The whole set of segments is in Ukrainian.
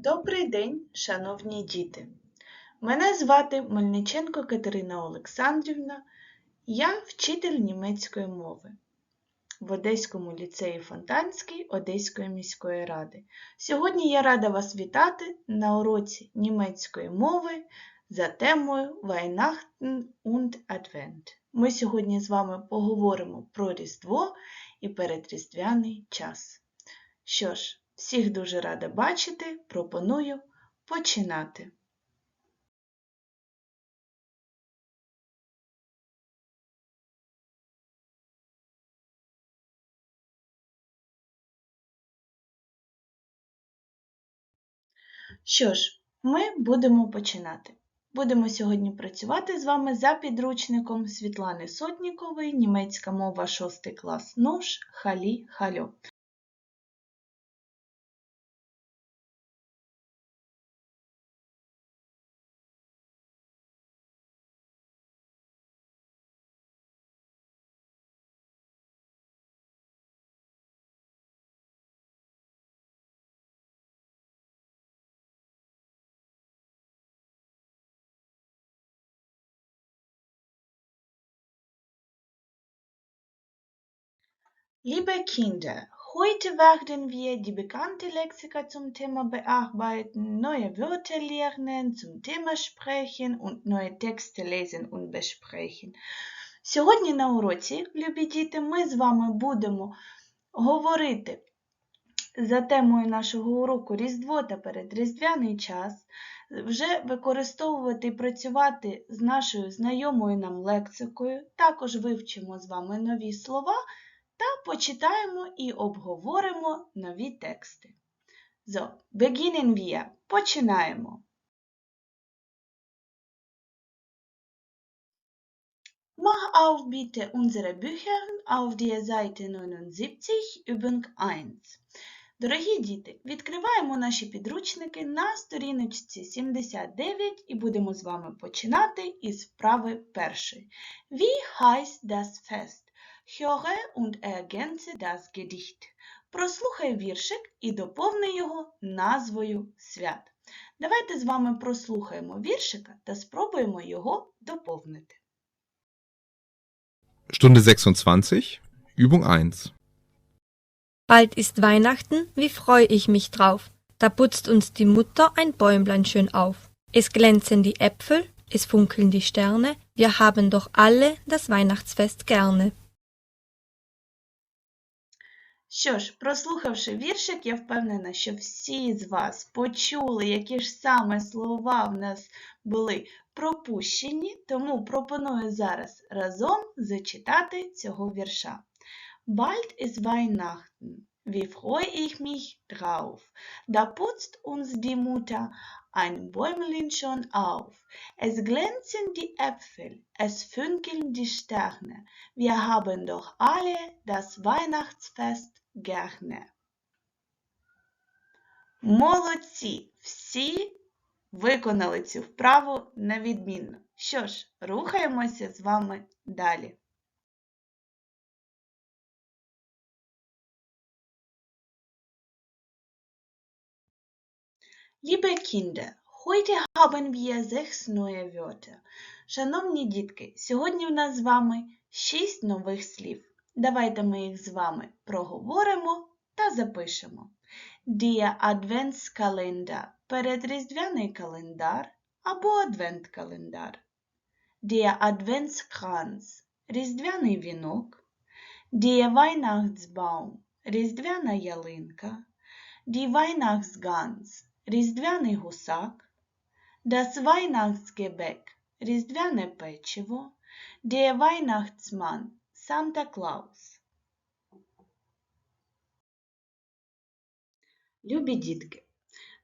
Добрий день, шановні діти! Мене звати Мельниченко Катерина Олександрівна, я вчитель німецької мови в Одеському ліцеї Фонтанський Одеської міської ради. Сьогодні я рада вас вітати на уроці німецької мови за темою Weihnachten und Advent. Ми сьогодні з вами поговоримо про Різдво і передріздвяний час. Що ж, всіх дуже рада бачити, пропоную починати. Що ж, ми будемо починати. Будемо сьогодні працювати з вами за підручником Світлани Сотнікової, німецька мова 6 клас Нож, Халі, Хальо. Liebe Kinder, heute werden wir die bekannte Lexika zum Thema bearbeiten, neue Wörter lernen, zum Thema sprechen und neue Texte lesen und besprechen. Сьогодні на уроці, любі діти, ми з вами будемо говорити за темою нашого уроку Різдво та передріздвяний час, вже використовувати і працювати з нашою знайомою нам лексикою, також вивчимо з вами нові слова та почитаємо і обговоримо нові тексти. So, beginnen wir. Починаємо. Mach auf bitte unsere Bücher auf der Seite 79, Übung 1. Дорогі діти, відкриваємо наші підручники на сторіночці 79 і будемо з вами починати із вправи першої. Wie heißt das Fest? Höre und ergänze das Gedicht. Прослухай віршик і доповни його назвою свят. Давайте з вами прослухаємо віршика та спробуємо його доповнити. Stunde 26, Übung 1. Bald ist Weihnachten, wie freu ich mich drauf. Da putzt uns die Mutter ein Bäumlein schön auf. Es glänzen die Äpfel, es funkeln die Sterne, wir haben doch alle das Weihnachtsfest gerne. Що ж, прослухавши віршик, я впевнена, що всі з вас почули, які ж саме слова в нас були пропущені, тому пропоную зараз разом зачитати цього вірша. Bald ist Weihnachten, wie freu ich mich drauf. Da putzt uns die Mutter ein Bäumlein schon auf. Es glänzen die Äpfel, es funkeln die Sterne. Wir haben doch alle das Weihnachtsfest gerne. Молодці! Всі виконали цю вправу на відмінно. Що ж, рухаємося з вами далі. Liebe Kinder, heute haben wir sechs neue Wörter. Шановні дітки, сьогодні в нас з вами шість нових слів. Давайте ми їх з вами проговоримо та запишемо. Der Adventskalender – передріздвяний календар або адвент-календар. Der Adventskranz – різдвяний вінок. Der Weihnachtsbaum – різдвяна ялинка. Die Weihnachtsgans – різдвяний гусак. Das Weihnachtsgebäck – різдвяне печиво. Der Weihnachtsmann – Санта Клаус. Любі дітки!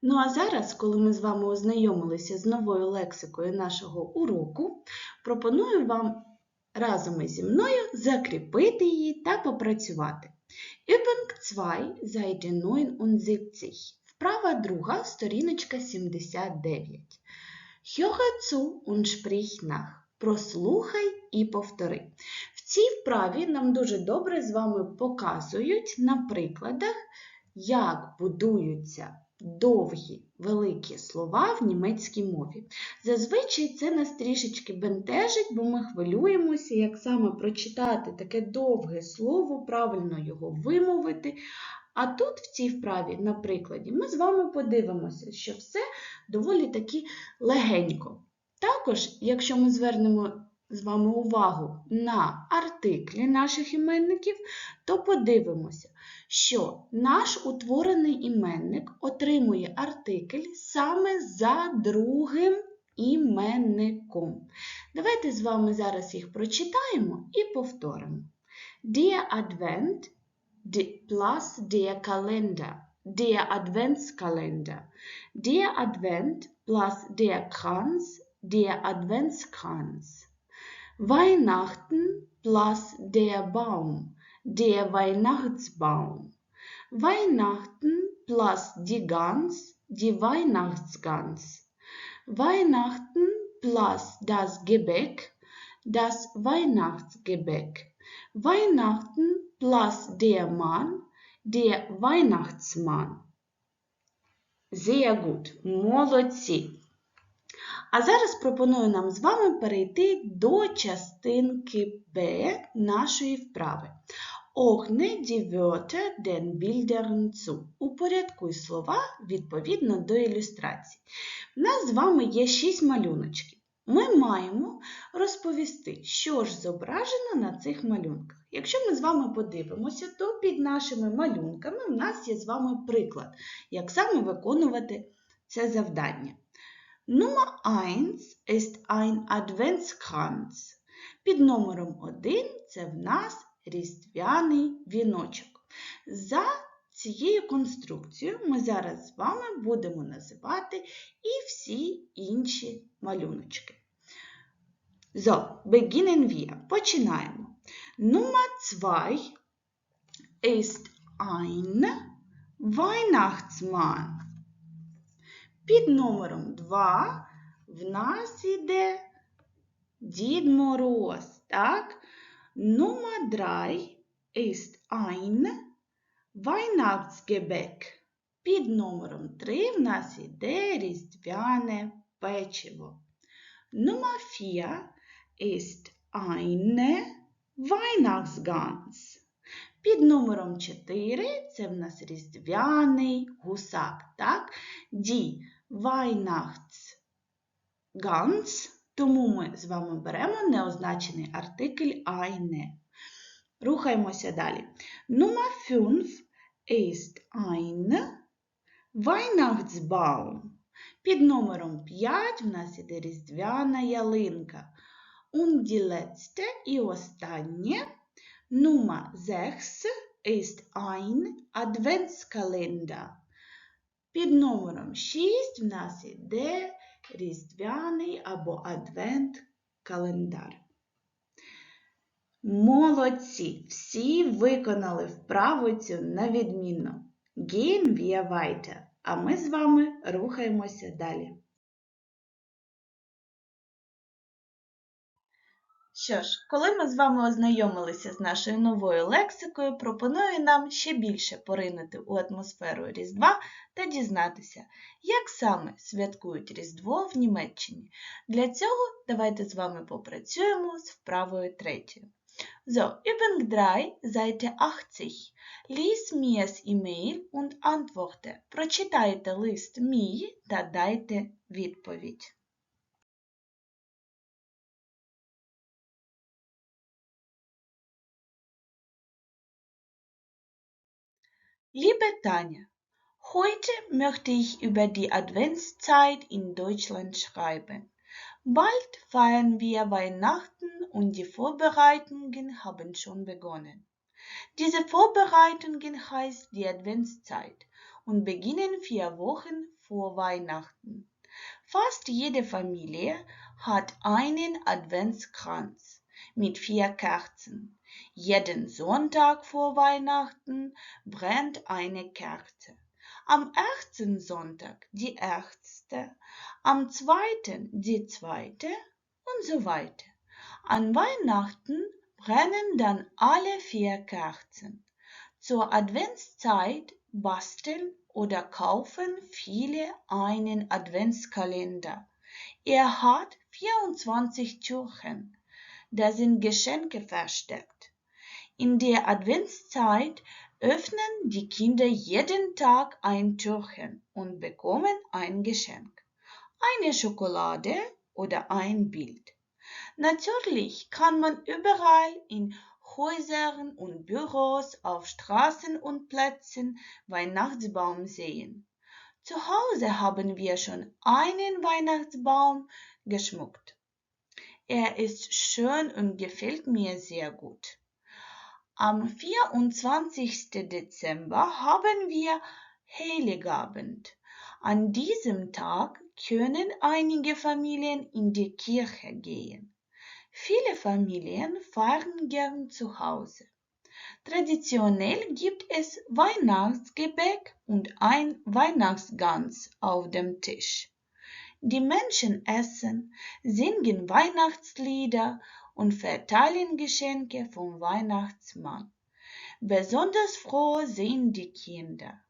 Ну а зараз, коли ми з вами ознайомилися з новою лексикою нашого уроку, пропоную вам разом ізі мною закріпити її та попрацювати. Übung 2, Seite 79. Вправа друга, сторіночка 79. Höre zu und sprich. Прослухай і повтори. В цій вправі нам дуже добре з вами показують на прикладах, як будуються довгі великі слова в німецькій мові. Зазвичай це нас трішечки бентежить, бо ми хвилюємося, як саме прочитати таке довге слово, правильно його вимовити. А тут, в цій вправі, на прикладі, ми з вами подивимося, що все доволі таки легенько. Також, якщо ми звернемо з вами увагу на артиклі наших іменників, то подивимося, що наш утворений іменник отримує артикль саме за другим іменником. Давайте з вами зараз їх прочитаємо і повторимо. Der Advent plus der Kalender. Der Adventskalender. Der Advent plus der Kranz. Der Adventskranz. Weihnachten plus der Baum. Der Weihnachtsbaum. Weihnachten plus die Gans. Die Weihnachtsgans. Weihnachten plus das Gebäck. Das Weihnachtsgebäck. Weihnachten plus der Mann, der Weihnachtsmann. Sehr gut, молодці. А зараз пропоную нам з вами перейти до частинки Б нашої вправи. Ordne die Wörter den Bildern zu. Упорядкуй слова відповідно до ілюстрацій. У нас з вами є шість малюночків. Ми маємо розповісти, що ж зображено на цих малюнках. Якщо ми з вами подивимося, то під нашими малюнками у нас є з вами приклад, як саме виконувати це завдання. Nummer 1 ist ein Adventskranz. Під номером 1 це в нас різдвяний віночок. За цією конструкцією ми зараз з вами будемо називати і всі інші малюночки. So, beginnen wir. Починаємо. Nummer 2 ist ein Weihnachtsmann. Під номером 2 в нас іде Дід Мороз, так? Nummer 3 ist ein Weihnachtsgebäck. Під номером 3 в нас іде різдвяне печиво. Nummer 4 ist eine Weihnachtsgans. Під номером 4 це в нас різдвяний гусак. так? Die Weihnachtsgans, тому ми з вами беремо неозначений артикль eine. Рухаємося далі. Nummer 5 ist ein Weihnachtsbaum. Під номером 5 в нас іде різдвяна ялинка. Und die letzte і останнє Nummer 6 ist ein Adventskalender. Під номером 6 в нас іде різдвяний або адвент-календар. Молодці! Всі виконали вправу цю на відмінно. Gehen wir. А ми з вами рухаємося далі. Що ж, коли ми з вами ознайомилися з нашою новою лексикою, пропоную нам ще більше поринути у атмосферу Різдва та дізнатися, як саме святкують Різдво в Німеччині. Для цього давайте з вами попрацюємо з вправою третьою. So, Übung 3, Seite 80. Lies mir's E-Mail und antworte. Прочитайте лист мій та дайте відповідь. Liebe Tanja, heute möchte ich über die Adventszeit in Deutschland schreiben. Bald feiern wir Weihnachten und die Vorbereitungen haben schon begonnen. Diese Vorbereitungen heißt die Adventszeit und beginnen vier Wochen vor Weihnachten. Fast jede Familie hat einen Adventskranz mit vier Kerzen. Jeden Sonntag vor Weihnachten brennt eine Kerze. Am ersten Sonntag die erste, am zweiten die zweite und so weiter. An Weihnachten brennen dann alle vier Kerzen. Zur Adventszeit basteln oder kaufen viele einen Adventskalender. Er hat 24 Türchen. Da sind Geschenke versteckt. In der Adventszeit öffnen die Kinder jeden Tag ein Türchen und bekommen ein Geschenk. Eine Schokolade oder ein Bild. Natürlich kann man überall in Häusern und Büros, auf Straßen und Plätzen Weihnachtsbaum sehen. Zu Hause haben wir schon einen Weihnachtsbaum geschmückt. Er ist schön und gefällt mir sehr gut. Am 24. Dezember haben wir Heiligabend. An diesem Tag können einige Familien in die Kirche gehen. Viele Familien feiern gern zu Hause. Traditionell gibt es Weihnachtsgebäck und ein Weihnachtsgans auf dem Tisch. Die Menschen essen, singen Weihnachtslieder und verteilen Geschenke vom Weihnachtsmann. Besonders froh sind die Kinder.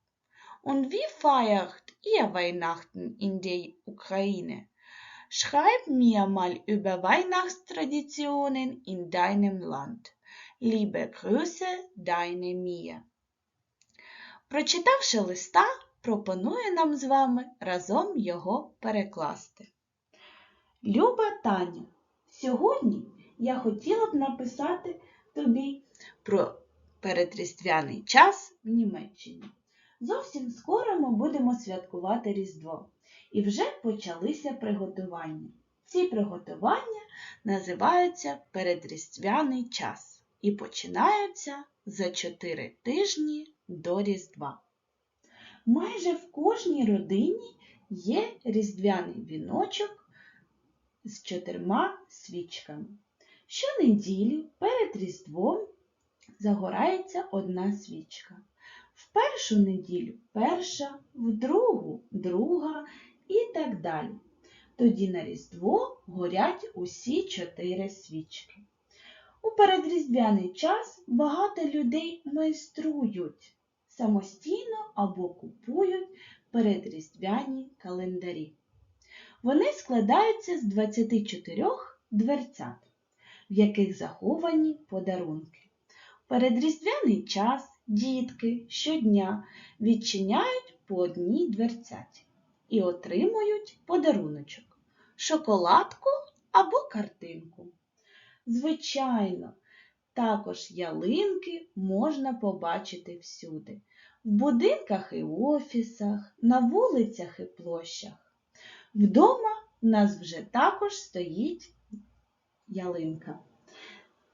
Und wie feiert ihr Weihnachten in der Ukraine? Schreib mir mal über Weihnachtstraditionen in deinem Land. Liebe Grüße, deine Мія. Прочитавши листа, пропоную нам з вами разом його перекласти. Люба Таню, сьогодні я хотіла б написати тобі про передріздвяний час в Німеччині. Зовсім скоро ми будемо святкувати Різдво. І вже почалися приготування. Ці приготування називаються передріздвяний час і починаються за 4 тижні до Різдва. Майже в кожній родині є різдвяний віночок з чотирма свічками. Щонеділі перед Різдвом загорається одна свічка. В першу неділю перша, в другу друга і так далі. Тоді на Різдво горять усі чотири свічки. У передріздвяний час багато людей майструють самостійно або купують передріздвяні календарі. Вони складаються з 24 дверцят, в яких заховані подарунки. Передріздвяний час дітки щодня відчиняють по одній дверцяті і отримують подаруночок шоколадку або картинку. Звичайно, також ялинки можна побачити всюди, в будинках і офісах, на вулицях і площах. Вдома в нас вже також стоїть ялинка.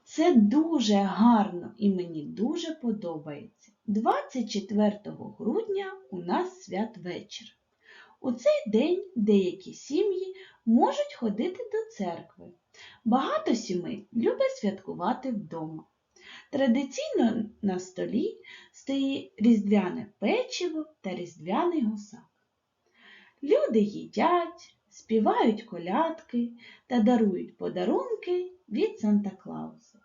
Це дуже гарно і мені дуже подобається. 24 грудня у нас святвечір. У цей день деякі сім'ї можуть ходити до церкви. Багато сімей любить святкувати вдома. Традиційно на столі стоїть різдвяне печиво та різдвяний гусак. Люди їдять, співають колядки та дарують подарунки від Санта Клауса.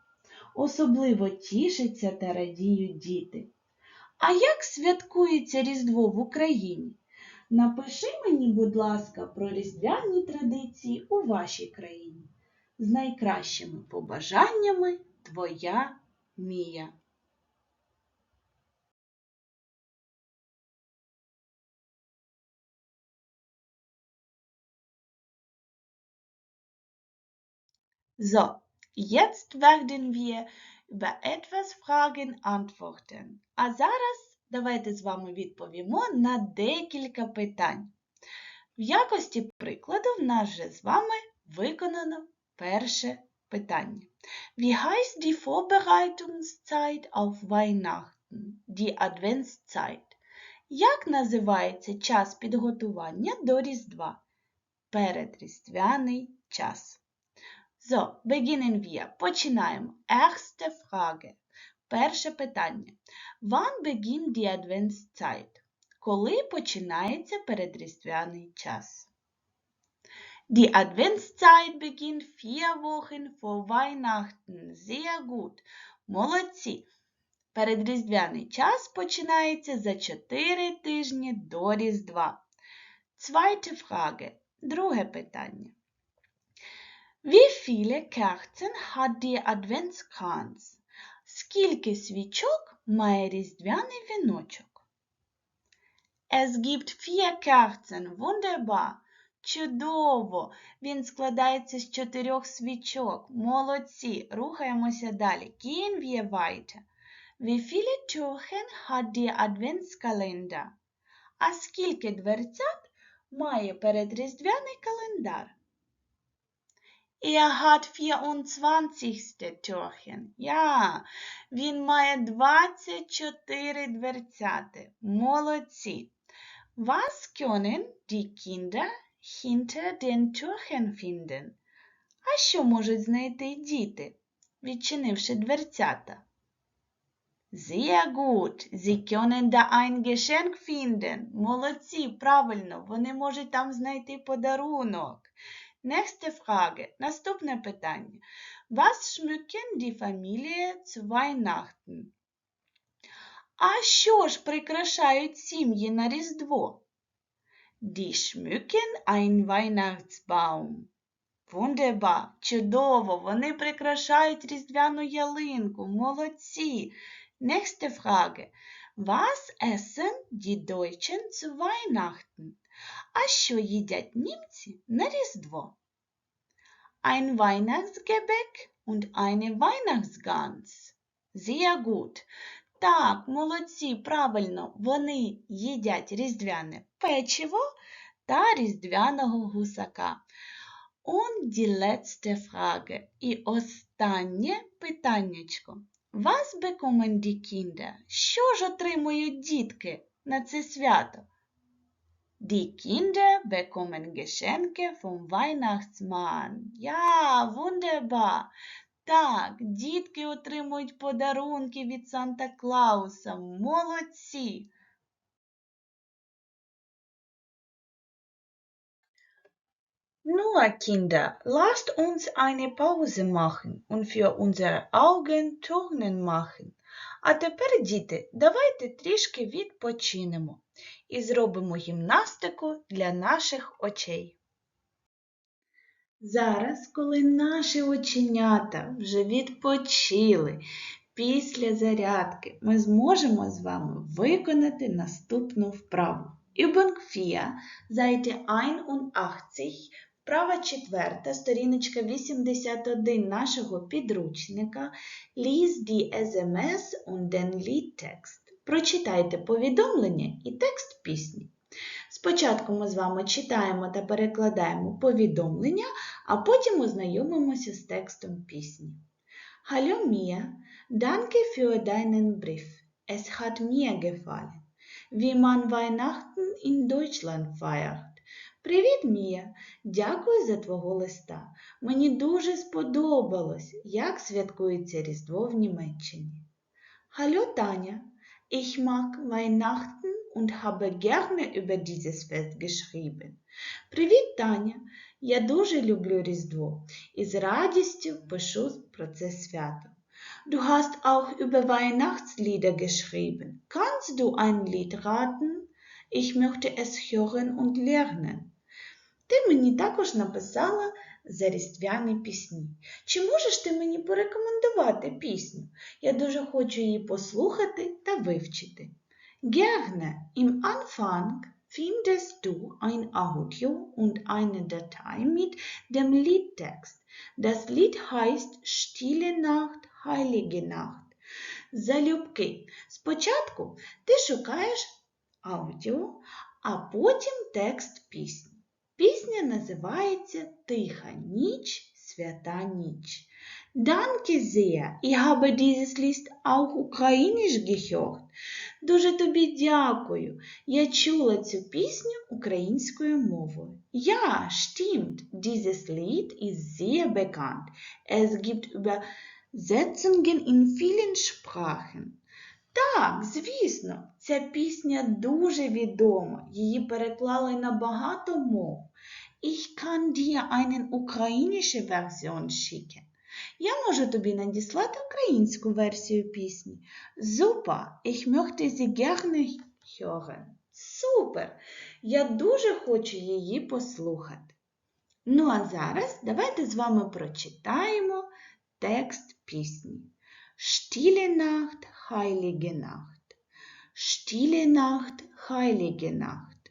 Особливо тішаться та радіють діти. А як святкується Різдво в Україні? Напиши мені, будь ласка, про різдвяні традиції у вашій країні. З найкращими побажаннями твоя Мія. So, jetzt werden wir über etwas Fragen antworten. А зараз давайте з вами відповімо на декілька питань. В якості прикладу в нас же з вами виконано перше питання. Wie heißt die Vorbereitungszeit auf Weihnachten? Die Adventszeit. Як називається час підготування до Різдва? Передріздвяний час. So, beginnen wir. Починаємо. Erste Frage. Перше питання. Wann beginnt die Adventszeit? Коли починається передріздвяний час? Die Adventszeit beginnt vier Wochen vor Weihnachten. Sehr gut. Молодці. Передріздвяний час починається за 4 тижні до Різдва. Zweite Frage. Друге питання. Wie viele Kerzen hat die Adventskranz? Скільки свічок має різдвяний віночок? Es gibt vier Kerzen. Wunderbar. Чудово! Він складається з чотирьох свічок. Молодці! Рухаємося далі. Gehen wir weiter. Wie viele Türchen hat die Adventskalender? А скільки дверцят має передріздвяний календар? Er hat 24 Türchen. Ja, він має 24 дверцяти. Молодці. Was können die Kinder hinter den Türchen finden? А що можуть знайти діти, відчинивши дверцята? Sehr gut. Sie können da ein Geschenk finden. Молодці, правильно, вони можуть там знайти подарунок. Nächste Frage. Наступне питання. Was schmücken die Familie zu Weihnachten? А що ж прикрашають сім'ї на Різдво? Die schmücken ein Weihnachtsbaum. Wunderbar, чудово, вони прикрашають різдвяну ялинку. Молодці. Nächste Frage. Was essen die Deutschen zu Weihnachten? А що їдять німці на Різдво? Ein Weihnachtsgebäck und eine Weihnachtsgans. Sehr gut. Так, молодці, правильно, вони їдять різдвяне печиво та різдвяного гусака. Und die letzte Frage. І останнє питаннячко. Was bekommen die Kinder? Що ж отримують дітки на це свято? Die Kinder bekommen Geschenke vom Weihnachtsmann. Ja, wunderbar. Так, дітки отримують подарунки від Санта Клауса. Молодці. Nur, Kinder, lasst uns eine Pause machen und für unsere Augen Turnen machen. А тепер, діти, давайте трішки відпочинемо і зробимо гімнастику для наших очей. Зараз, коли наші оченята вже відпочили після зарядки, ми зможемо з вами виконати наступну вправу. Übung 4, Seite 81, вправа четверта, сторіночка 81 нашого підручника Lies die SMS und den Liedtext. Прочитайте повідомлення і текст пісні. Спочатку ми з вами читаємо та перекладаємо повідомлення, а потім ознайомимося з текстом пісні. Hallo Mia, danke für deinen Brief. Es hat mir gefallen, wie man Weihnachten in Deutschland feiert. Привіт, Мія! Дякую за твого листа. Мені дуже сподобалось, як святкується Різдво в Німеччині. Hallo Таня, ich mag Weihnachten und habe gerne über dieses Fest geschrieben. Привіт, Таня! Я дуже люблю Різдво і з радістю пишу про це свято. Du hast auch über Weihnachtslieder geschrieben. Kannst du ein Lied raten? Ich möchte es hören und lernen. Ти мені також написала за різдвяні пісні. Чи можеш ти мені порекомендувати пісню? Я дуже хочу її послухати та вивчити. Gerne, im Anfang findest du ein Audio und eine Datei mit dem Liedtext. Das Lied heißt Stille Nacht, Heilige Nacht. Залюбки. Спочатку ти шукаєш аудіо, а потім текст пісні. Пісня називається Тиха ніч, свята ніч. Danke sehr, ich habe dieses Lied auch ukrainisch gehört. Дуже тобі дякую. Я чула цю пісню українською мовою. Ja, stimmt, dieses Lied ist sehr bekannt. Es gibt Übersetzungen in vielen Sprachen. Так, звісно, ця пісня дуже відома. Її переклали на багато мов. Ich kann dir eine ukrainische Version schicken. Я можу тобі надіслати українську версію пісні. Зупа, ich möchte sie gerne hören. Супер! Я дуже хочу її послухати. Ну а зараз давайте з вами прочитаємо текст пісні. Stille heilige Nacht. Stille Nacht, heilige Nacht.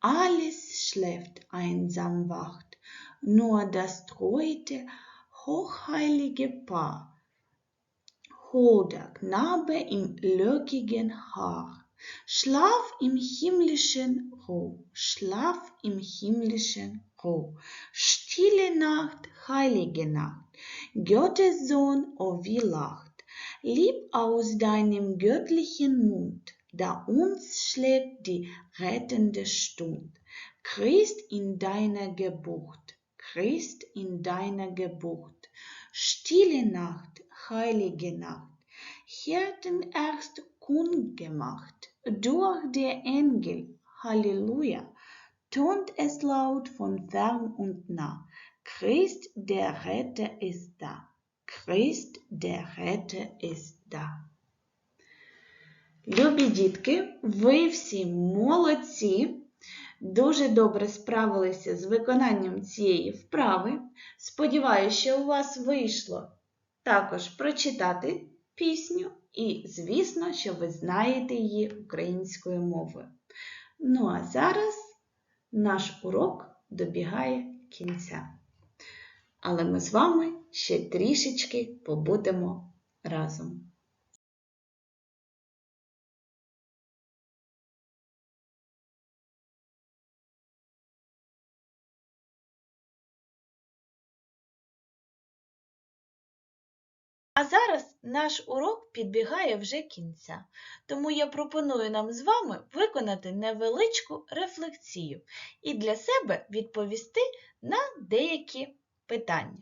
Alles schläft einsam wacht, nur das treute, hochheilige Paar. Hoder Knabe im lockigen Haar. Schlaf im himmlischen Ruh, Schlaf im himmlischen Ruh. Stille Nacht, heilige Nacht. Gottes Sohn, oh wie lacht. Lieb aus deinem göttlichen Mund, da uns schlägt die rettende Stund. Christ in deiner Geburt, Christ in deiner Geburt. Stille Nacht, heilige Nacht. Hirten erst kundgemacht, durch die Engel, Halleluja, tönt es laut von fern und nah. Christ, der Retter ist da. Christ, der Retter ist da. Любі дітки, ви всі молодці, дуже добре справилися з виконанням цієї вправи. Сподіваюся, що у вас вийшло також прочитати пісню і, звісно, що ви знаєте її українською мовою. Ну а зараз наш урок добігає кінця. Але ми з вами ще трішечки побудемо разом. А зараз наш урок підбігає вже кінця, тому я пропоную нам з вами виконати невеличку рефлексію і для себе відповісти на деякі питання.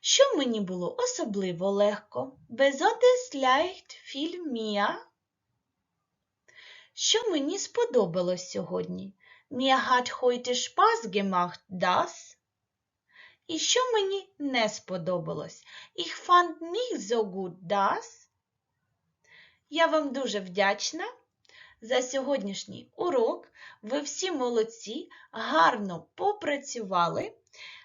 Що мені було особливо легко? Besonders leicht? Що мені сподобалось сьогодні? Mir hat heute Spaß gemacht? І що мені не сподобалось? Ich fand nicht so gut das. Я вам дуже вдячна за сьогоднішній урок. Ви всі молодці, гарно попрацювали.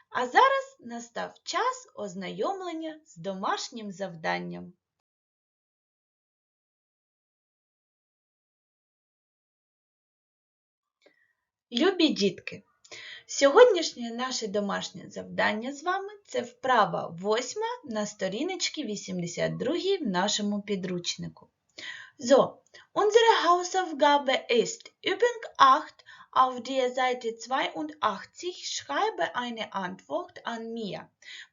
А зараз настав час ознайомлення з домашнім завданням. Любі дітки! Сьогоднішнє наше домашнє завдання з вами це вправа восьма на сторіночці 82 в нашому підручнику. So, unsere Hausaufgabe ist Übung 8 auf der Seite 82 schreibe eine Antwort an Mia.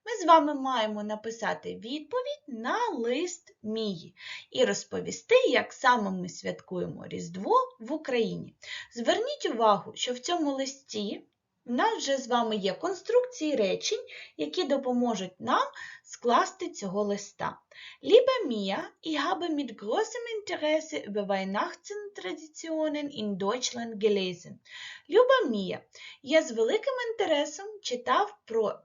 Ми з вами маємо написати відповідь на лист Мії і розповісти, як саме ми святкуємо Різдво в Україні. Зверніть увагу, що в цьому листі у нас вже з вами є конструкції речень, які допоможуть нам скласти цього листа. Liebe Mia, ich habe mit großem Interesse über Weihnachtstraditionen in Deutschland gelesen. Люба Мія, я з великим інтересом читав про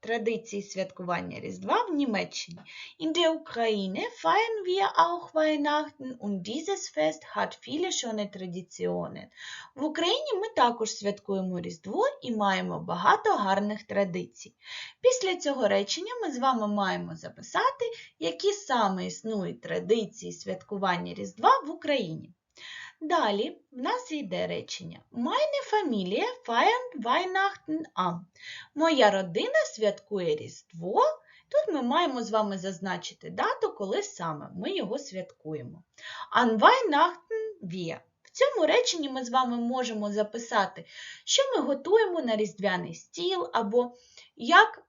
традиції святкування Різдва в Німеччині. In der Ukraine feiern wir auch Weihnachten und dieses Fest hat viele schöne Traditionen. В Україні ми також святкуємо Різдво і маємо багато гарних традицій. Після цього речення ми з вами маємо записати, які саме існують традиції святкування Різдва в Україні. Далі в нас йде речення Meine Familie feiert Weihnachten am. Моя родина святкує Різдво. Тут ми маємо з вами зазначити дату, коли саме ми його святкуємо. An Weihnachten wir. В цьому реченні ми з вами можемо записати, що ми готуємо на різдвяний стіл, або як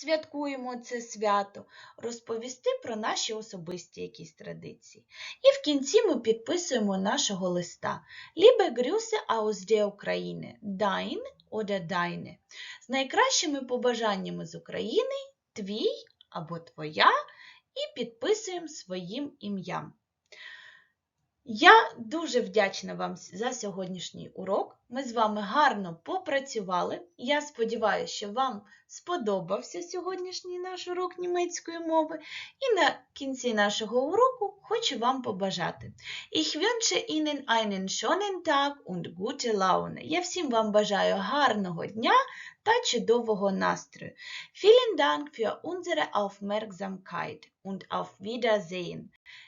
святкуємо це свято, розповісти про наші особисті якісь традиції. І в кінці ми підписуємо нашого листа Liebe Grüße aus der Ukraine, Dein oder Deine. З найкращими побажаннями з України, твій або твоя, і підписуємо своїм ім'ям. Я дуже вдячна вам за сьогоднішній урок. Ми з вами гарно попрацювали. Я сподіваюся, що вам сподобався сьогоднішній наш урок німецької мови. І на кінці нашого уроку хочу вам побажати. Ich wünsche Ihnen einen schönen Tag und gute Laune. Я всім вам бажаю гарного дня та чудового настрою. Vielen Dank für unsere Aufmerksamkeit und auf Wiedersehen.